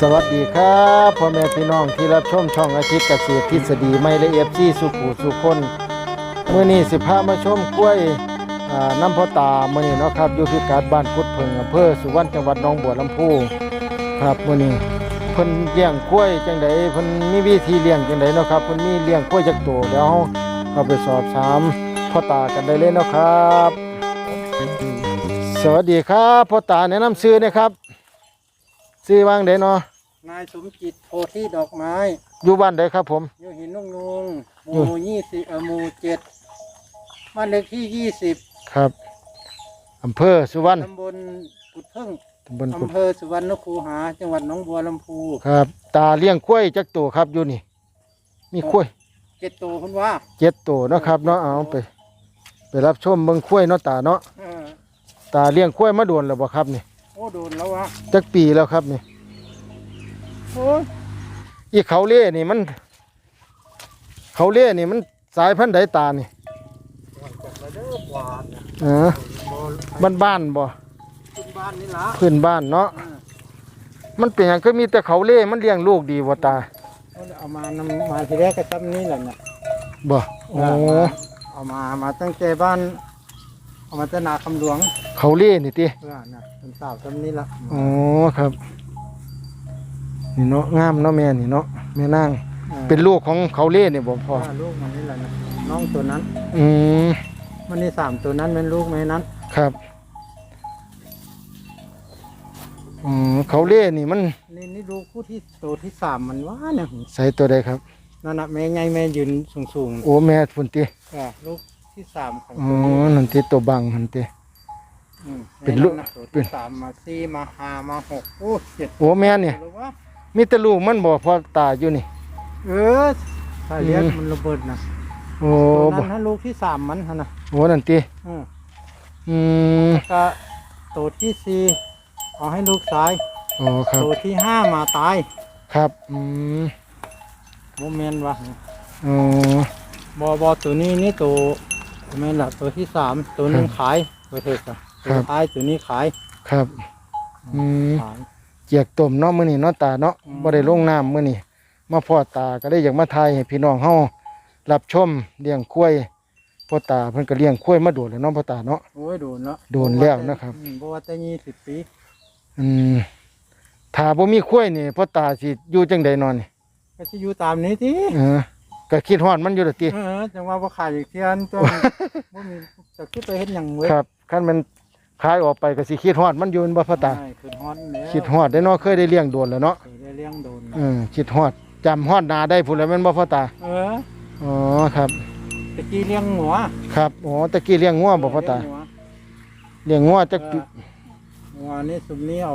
สวัสดีครับพ่อแม่พี่น้องที่รับชมช่องอาทิตย์เกษตรทฤษฎีไม่ละเอียดที่สุขูสุคนเมื่อนี้สิพามาชมกล้วยอ่าน้ำพอตาเมื่อนี้เนาะครับอยู่พิกัดบ้านพุทธเพิงอำเภอสุวรรณจังหวัดหนองบัวลำพูครับเมื่อนี้เพิ่นเลี้ยงกล้วยจังไดเพิ่นมีวิธีเลี้ยงจังไดเนาะครับเพิ่นมีเลี้ยงกล้วยจักตัวเดี๋ยวเราไปสอบถามพ่อตากันได้เลยเนาะครับ สวัสดีครับพ่อตาแนะนำชื่อนะครับ ชื่อว่างเด้เนาะนายสมจิตโพธิดอกไม้อยู่บ้านใดครับ ผม อยู่หินนุ่งนุงหอยู่มู่ยี่สิบเอ่อหมู่เจ็ดบ้านเลขที่ยี่สิบครับอำเภอสุวรรณตำบลกุดเพิ่งตำบลกุดอำเภอสุวรรณคูหา จังหวัดหนองบัวลำพูครับ ตาเลี้ยงกล้วยจักตัวครับอยู่นี่ มีกล้วยเจ็ดตัวคุณว่าเจ็ดตัวเนาะครับเนาะเอาไป ไปรับชมเบิ่งกล้วยเนาะตาเนาะเออตาเลี้ยงกล้วยมาโดนแล้วบ่ครับนี่ โอ้โดนแล้ววะจักปีแล้วครับนี่โอ้ยอีเขาเล่นี่มัน เขาเล่นี่มันสายพันธุ์ใดตานี่หวานจัดเลยเด้อหวานนะเออบ่บ้านบ้านๆบ่ขึ้นบ้านนี่ละพื้นบ้านเนาะเออมันเป็นหยังก็มีแต่เขาเล่มันเลี้ยงลูกดีบ่ตาเอามานำมาทีแรกก็ซ้ำนี้แหละเนี่ยบ่โอ้เอามามาตั้งใจบ้าน เอามาจากนาคำหลวงเขาเล่นี่ติเพื่อน่ะเป็นสาวซ้ำนี้ละอ๋อครับ นี่เนาะงามเนาะแม่นี่เนาะแม่นางออเป็นลูกของเขาเล่นี่บ่พ่อว่าลูกมันนี่แหละนะน้องตัวนั้น อืมมันนี่สามตัวนั้นเป็นลูกไหมนั้น ครับอืมเขาเล่นี่มันนี่นี่ลูกผู้ที่ตัวที่สามมันว่าเนี่ยใส่ตัวใดครับ นั่นน่ะแม่ไงแม่ยืนสูงสูงโอ้แม่พุ่นติๆอะลูก ที่สามของอ๋อตัวนี้นั่นติตัวบังหั่นติมเป็นลูกแม่ะตัวเป็นที่สามมาสี่มาห้ามาหกโอ้เจ็ดโอ้แม่นี่หรือว่ามีแต่ลูกมันบ่พอตาอยู่นี่ เออถ้าเลี้ยงอืม มันระเบิดนะโอ้ตัวบ่นั้นถ้าลูกที่สามมันฮะนะโอ้นั่นติอืมอืมก็ตัวที่สี่เอาให้ลูกซ้ายอ๋อครับ ตัวที่ห้ามาตายครับอืมโมเมนต์วะอ๋อ บอบอตัวนี้นี่ตัว แม่นละตัวที่สามตัวหนึงขายตัวเถอะค่ะตัวท้ายตัวนี้ขายครับ อืมขายเจียกต้มเนาะมื้อนี้เนาะตาเนาะอืมบ่ได้ลงน้ำมื้อนี้มาพ่อตาก็ได้อยากมาทายให้พี่น้องเฮารับชมเลี้ยงกล้วยพ่อตาเพิ่นก็เลี้ยงกล้วยมาโดนแล้วเนาะพ่อตาเนาะโอ้ยโดนแล้วโดนแล้วนะครับอืมเพราะว่าแต่ยี่สิบปีอืมถ้าบ่มีกล้วยนี่พ่อตาสิอยู่จังใดนอนนี่ก็จะอยู่ตามนี้ที่เออ ก็คิดฮอดมันอยู่ล่ะติเออจังว่าบ่ขายอีกเทียนตัวบ่มีจะคิดไปเฮ็ดหยังเว้ยครับคันมันขายออกไปก็สิคิดฮอดมันอยู่แม่นบ่พ่อตาใช่ขึ้นฮอดแล้วคิดฮอดได้เนาะเคยได้เลี้ยงโดนแล้วเนาะเคยได้เลี้ยงโดนเออคิดฮอดจำฮอดหน้าได้พุ่นแล้วแม่นบ่พ่อตาเอออ๋อครับ ตะกี้เลี้ยงหัวครับอ๋อตะกี้เลี้ยงงัวบ่พ่อตาเลี้ยงหัวเลี้ยงงัวจักเอปีอหัวนี่สุมนี้เอา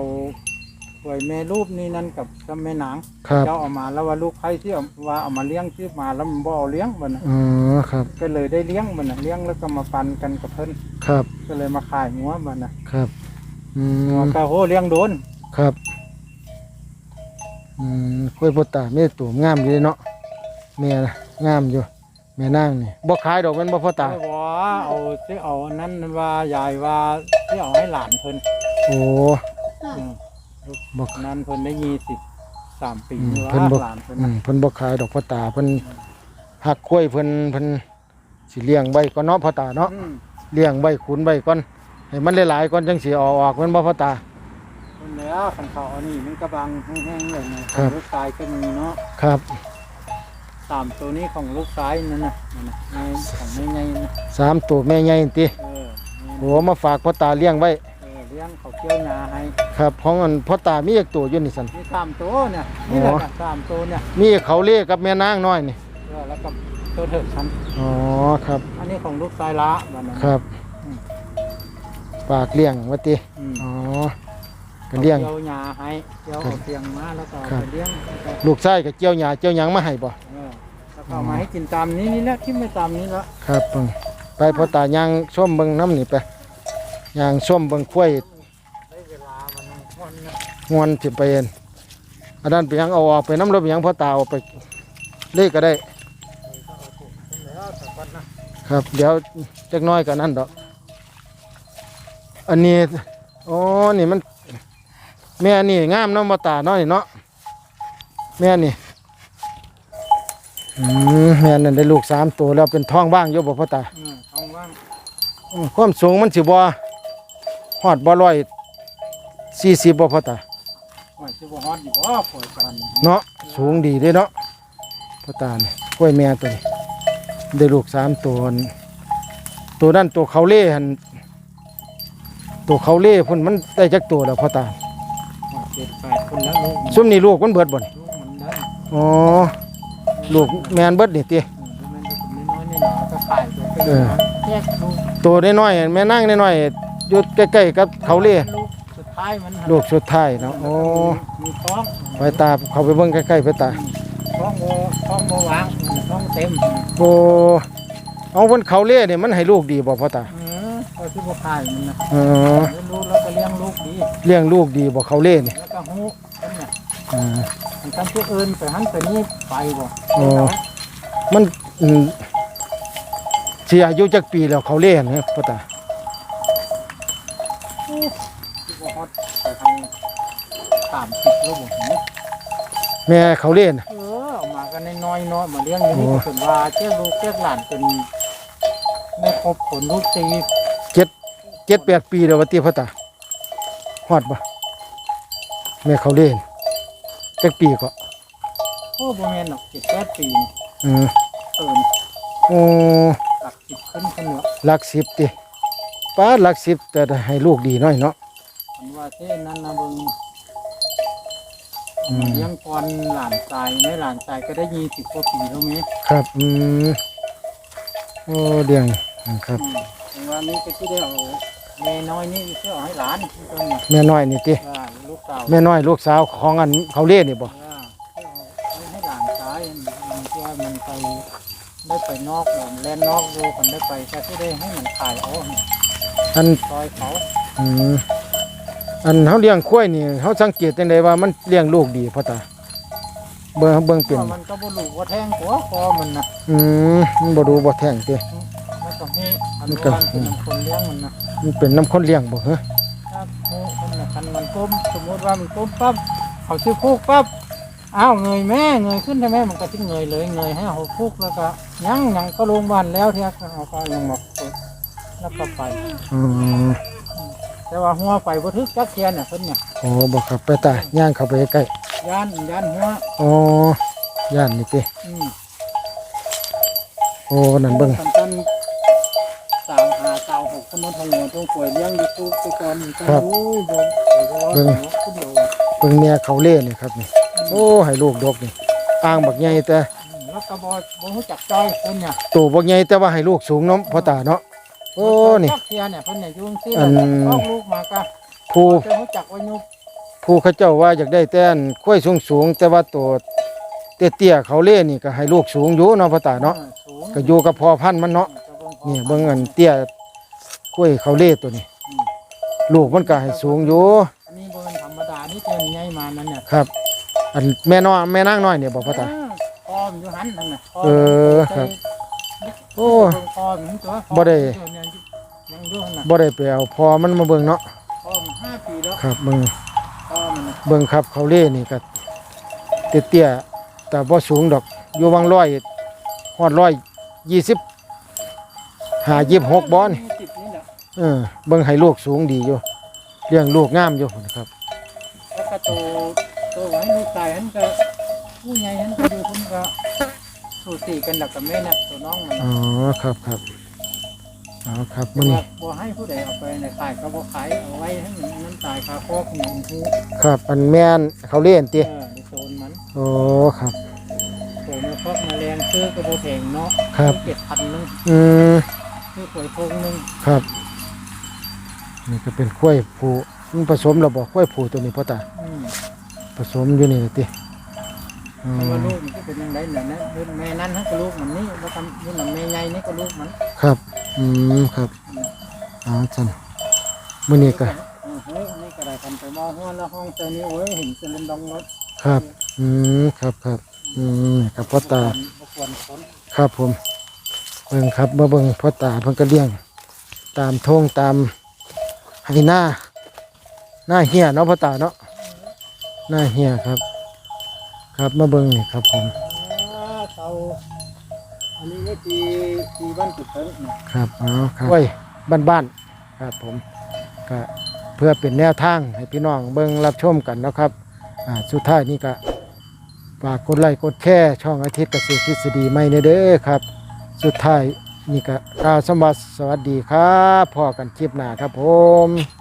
หวยแม่รูปนี่นั่นกับกับแม่นางครับเจ้าเอามาแล้วว่าลูกใครที่เอาว่าเอามาเลี้ยงที่มาแล้วมันบ่เอาเลี้ยงมันน่ะอ๋อครับก็เลยได้เลี้ยงมันน่ะเลี้ยงแล้วก็มาปันกันกับเพิ่นครับก็เลยมาขายหัวมันน่ะครับอืมก็โหเลี้ยงโดนครับอืมกล้วยโพตาแม่ตัวงามอยู่เลยเนาะแม่นะงามอยู่แม่นางนี่บ่ขายดอกแม่นบ่พ่อตาไม่ว่าเอาที่เอาอันนั้นว่ายายว่าที่เอาให้หลานเพิ่นโอ้ อืม บ่นั้นเพิ่นได้ยี่สิบสามปีอืมว่าเพิ่นบ่หลานเพิ่นอืน่ะมเพิ่นบ่ขายดอกพ่อตาเพิ่นหักกล้วยเพิ่นเพิ่นสิเลี้ยงไว้ก่อนเนาะพ่อตาเนาะ อืมเลี้ยงไว้ขุนไว้ก่อนให้มันหลายๆก่อนจังสิเอาออกแม่นบ่พ่อตา เพิ่นแล้วคันเขาอันนี้มันกระบังแห้งๆเลยนะครับ ลูกชายก็มีเนาะครับสามตัวนี้ของลูกชายนั่นน่ะนั่นน่ะในของแม่ไงนะสามตัวแม่ใหญ่ติเออโอ้มาฝากพ่อตาเลี้ยงไว้ เออเลี้ยงเขาเกี่ยวหญ้าให้ครับของอันพ่อตามีอีกตัวอยู่นี่ซั่นมีสามตัวเนี่ยนี่แหละอ๋อค่ะสามตัวเนี่ยมีเขาเล่กับแม่นางน้อยนี่เออแล้วก็ตัวเถิดชั้นอ๋อครับอันนี้ของลูกชายละมันนั้นครับอืมฝากเลี้ยงไว้ติอืมอ๋อก็เลี้ยงเกี่ยวหญ้าให้เกี่ยวครัเอาบเตียงมาแล้วก็เอาครับ ไปเลี้ยงแล้วก็ลูกชายก็เจียวหญ้าเจียวหยังมาให้บ่เออแล้วก็เอามาให้กินตามนี้นี่แหละที่ไม่ตามนี้ละครับเบิ่งไปพ่อตายางส้มเบิ่งน้ำนี่ไป ยางส้มเบิ่งกล้วยได้เวลามันวันนะงวนสิไปเอ็นอันนั้นไปยังเอาออกไปน้ำรถไปยังพ่อตาเอาไปเลขก็ได้แล้วแต่ก่อนนะครับ เดี๋ยวจักหน้อยกันนั่นดอก อันนี้อ๋อนี่มัน แม่นี่งามเนาะพ่อตาเนาะนี่เนาะเแม่นี่อืมแม่นั่นได้ลูกสามตัวแล้วเป็นท้องว่างอยู่บ่พ่อตาอืมท้องว่างอืมความสูงมันสิบ่ ฮอดบ่ร้อยสี่สิบบ่พ่อตาหอยสิบ่ฮอดอยู่บ่ปล่อยกันเนาะสูงดีเด้เนาะพ่อตานี่กล้วยแม่ตัวนี้ได้ลูกสามตัวนี่ตัวนั้นตัวเขาเล่หันตัวเขาเล่พุ่นมันได้จักตัวแล้วพ่อตาหอยเจ็ดแปดคนแล้วลูกมันซุมนี่ลูกมันเบิดบ่นลูกมันได้อ๋อลูกแมนเบิดนี่ติ อืมมันจะเป็นน้อยๆนี่หนาก็ขายตัวเป็นเออ แยกลูกตัวน้อยๆแม่นั่งน้อยๆ อยู่ใกล้ๆกับเขาเล่ลูกสุดท้ายมันลูกสุดท้ายเนาะโอ้มีท้องไปตาเขาไปเบิ่งใกล้ๆไปตาท้องโมท้องโมวางท้องเต็มโอ้เอาบนเขาเล่เนี่ยมันให้ลูกดีบ่พ่อตาเออก็ที่บ่ขายมันนะอ๋อเลี้ยงลูกแล้วก็เลี้ยงลูกดีเลี้ยงลูกดีบ่เขาเล่นี่แล้วก็ฮู้มันเนี่ยอ่ามันทำที่อื่นไปหันไปนี่ไปบ่อ๋อมันอืมสิอายุจักปีแล้วเขาเล่เนี่ยพ่อตา ที่บ่ฮอดไปทางสามสิบแล้วบ่เนี่ยแม่เขาเล่น่ะเออเอามากันน้อยๆเนาะมาเลี้ยงอย่างนี้โอ้ก็เป็นว่าเจ้าลูกเจ้าหลานเป็นไม่ครบผลลูกตีเจ็ดเจ็ดแปดปีแล้วว่าติพ่อตาฮอดบ่แม่เขาเล่นจักปีก็โอ้บ่แม่นหรอกเจ็ดแปดปีนี่อืมเติมโอ้หลักสิบขึ้นขึ้นเนาะหลักสิบติป้าหลักสิบแต่ให้ลูกดีหน่อยเนาะ อันว่าเจ้นั้นนะเบิ่งอืมเลี้ยงก่อนหลานตายไม่หลานตายก็ได้ยี่สิบกว่าปีแล้วไหมครับอืมโอ้เดียงครับ อืมอันว่านี้ก็ที่ได้เอาแม่น้อยนี่เพื่อเอาให้หลานที่ต้นเนี่ยแม่น้อยนี่ติว่าลูกเก่าแม่น้อยลูกสาวของอันเขาเล่นี่บ่ว่าเพื่อเอาให้หลานตายมันเพื่อมันไปได้ไปนอกบ่อนแล่นนอกดูคนได้ไปแค่ที่ได้ให้มันขายเอาอันซอยเขาอืม อันเฮาเลี้ยงควายนี่เฮาสังเกตจังไดว่ามันเลี้ยงลูกดีพ่อตาเบิ่งเบิ่งเป็นว่ามันก็บ่รู้ว่าแทงตัวคอมันนะอืมมันบ่ดูบ่แท่งติมันก็ให้อันมันก็ว่าเป็นคนเลี้ยงมันนะมันเป็นน้ำคนเลี้ยงบ่เหรอครับโอ้มันน่ะคันมันก้มสมมติว่ามันก้มปั๊บเขาชื่อพูกปั๊บอ้าวเงยแม่เงยขึ้นได้ไหมมันก็ทิ้งเงยเลยเงยให้เขาพูกแล้วก็ยังยังก็ลงบ้านแล้วเทียกเอาก็ยังบอกแล้วก็ไปอืม แต่ว่าหัวไปบ่ทึกจักเทียนเนี่ยเพิ่นเนี่ยโอ้บ่ครับไปตาย่างเข้าไปใกล้ย่านย่านหัวอ๋อย่านนี่ติอืมโอ้นั่นเบิ่งคันต้นสาวหาสาวหกคนนั้นทางเหนือต้องป่วยเลี้ยงอยู่ทุกทุกคนก็โอ้ยบ่บ่ร้อนเนาะผู้เดียวเบิ่งแม่เขาเล่นี่ครับนี่โอ้ให้ลูกดกนี่อ่างบักใหญ่แต่อืมแล้วก็บ่บ่รู้จักจอยคนเนี่ยตัวบักใหญ่แต่ว่าให้ลูกสูงเนาะพ่อตาเนาะ โอ้นี่ จักเทียเนี่ยเพิ่นเนี่ยอยู่จังซี่อันแหละออกลูกมาก็ผู้จะรู้จักไว้ยุบผู้เขาเจ้าว่าอยากได้แต่อันข้อยสูงสูงๆแต่ว่าตัวเตี้ยๆเขาเล่นี่ก็ให้ลูกสูงอยู่เนาะพ่อตาเนาะออสูงก็อยู่กับพ่อพันธุ์มันเนาะ นี่เบิ่งอันเตี้ยข้อยเขาเล่ตัวนี้อืมลูกมันก็ให้สูงอยู่อันนี้บ่เป็นธรรมดานี่เจนใหญ่มานั่นเนี่ยครับ อันแม่น้อยแม่นางน้อยเนี่ยบอกพ่อตา เออคอมนอยู่หันนั่นน่ะคเออครับโอ้เบิ่งคอมันตัวคอบ่ได้มันยัง ยังอยู่หั่นน่ะบ่ได้ไปเอาพอมันมาเบิ่งเนาะคอมันห้าปีแล้วครับเบิ่งคอมันน่ะเบิ่งครับเขาเล่นี่ก็เตี้ยๆแต่บ่สูงดอกอยู่วังร้อยฮอดร้อยยี่สิบห้ายี่สิบหกบ่นี่สิบนี่แหละเออเบิ่งให้ลูกสูงดีอยู่เลี้ยงลูกงามอยู่นะครับ แล้วก็โตโตไว้ลูกชายหันก็ผู้ใหญ่หันก็อยู่เพิ่นก็สูสีกันดักกับแม่น่ะตัวน้องมันอ๋น่ะอครับครับ เอาครับบ่มื้อนี้บ่ให้ผู้ใดเอาไปในขายก็บ่ขายเอาไว้ให้มันมันตายคาคอกนี่มันฮู้ครับอันแม่นเขาเล่นเอติอในโซนมันโอ้ครับโซนมันคอกแมลงซื้อก็บ่แพงเนาะครับเจ็ดพันนึงอืมซื้อหวยพงนึงครับ นี่ก็เป็นกล้วยผูมันผสมแล้วบอกกล้วยผูตัวนี้พ่อตาอืมผสมอยู่นี่ติอืแต่ว่ามลูกมันก็เป็นยังไงเนี่ยนะรุ่นแม่นั้นฮะก็ลูกมันนี่แล้วทำรุ่นแม่ใหญ่นี่ก็ลูกมัน ครับ อืมครับอ๋อจันมื้อนี้ก็เออเฮ้ยนี่ก็ได้ทำไปมอห้องแล้วห้องเจอนี่โอ้ยเห็นเจริญดองรถครับ อืมครับครับอืมครับพ่อตาบ่ควรคนครับผมเบิ่งครับมาเบิ่งพ่อตาเพิ่นก็เลี้ยง ตามทงตามไหหน้าหน้าเหียเนาะพ่อตาเนาะหน้าเหียครับ ครับมาเบิ่งนี่ครับผมเตา อันนี้ไม่ตีตีบ้านกุดเติ้งนะครับเอาครับไว้บ้านๆครับผมก็เพื่อเป็นแนวทางให้พี่น้องเบิ่งรับชมกันเนาะครับอ่าสุดท้ายนี่ก็ฝากกดไลค์กดแชร์ช่องอาทิตย์เกษตรทฤษฎีใหม่เด้อครับ สุดท้ายนี่ก็กล่าวสมบัติสวัสดีครับพอกันคลิปหน้าครับผม